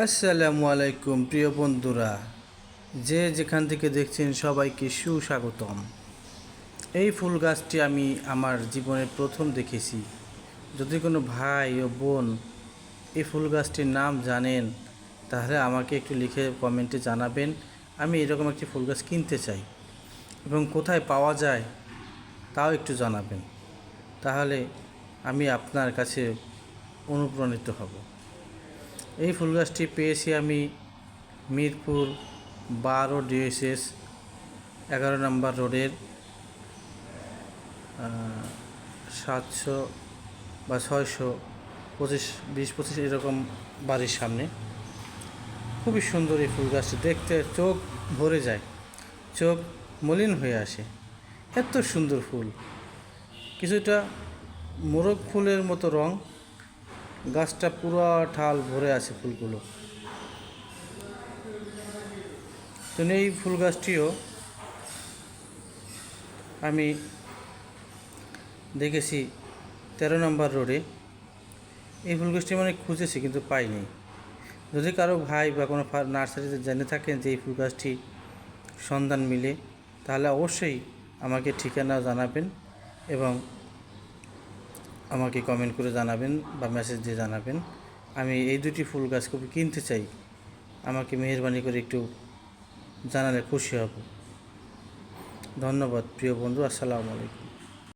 আসসালামু আলাইকুম, প্রিয় বন্ধুরা। যে যেখান থেকে দেখছেন সবাইকে সুস্বাগতম। এই ফুল গাছটি আমি আমার জীবনে প্রথম দেখেছি। যদি কোনো ভাই ও বোন এই ফুল গাছটির নাম জানেন, তাহলে আমাকে একটু লিখে কমেন্টে জানাবেন, আমি এরকম একটি ফুল গাছ কিনতে চাই এবং কোথায় পাওয়া যায় তাও একটু জানাবেন। তাহলে আমি আপনার কাছে অনুপ্রাণিত হব। এই ফুল গাছটি পেয়েছি আমি মিরপুর বারো ডিএসএস এগারো নম্বর রোডের সাতশো বা ছয়শো পঁচিশ, বিশ পঁচিশ এরকম বাড়ির সামনে। খুবই সুন্দর এই ফুল গাছটি, দেখতে চোখ ভরে যায়, চোখ মলিন হয়ে আসে। এত সুন্দর ফুল, কিছুটা মোরগ ফুলের মতো রং গাছটা পুরো ঠাল ভরে আছে ফুলগুলো। তো এই ফুল গাছটিও আমি দেখেছি তেরো নম্বর রোডে। এই ফুল গাছটি মানে খুঁজেছি কিন্তু পাইনি। যদি কারও ভাই বা কোনো নার্সারিতে জেনে থাকেন যে এই ফুল গাছটি সন্ধান মিলে, তাহলে অবশ্যই আমাকে ঠিকানা জানাবেন এবং আমাকে কমেন্ট করে জানাবেন বা মেসেজ দিয়ে জানাবেন। আমি এই দুটি ফুল গাছ খুবই কিনতে চাই। আমাকে মেহরবানি করে একটু জানালে খুশি হব। ধন্যবাদ, প্রিয় বন্ধু, আসসালামু আলাইকুম।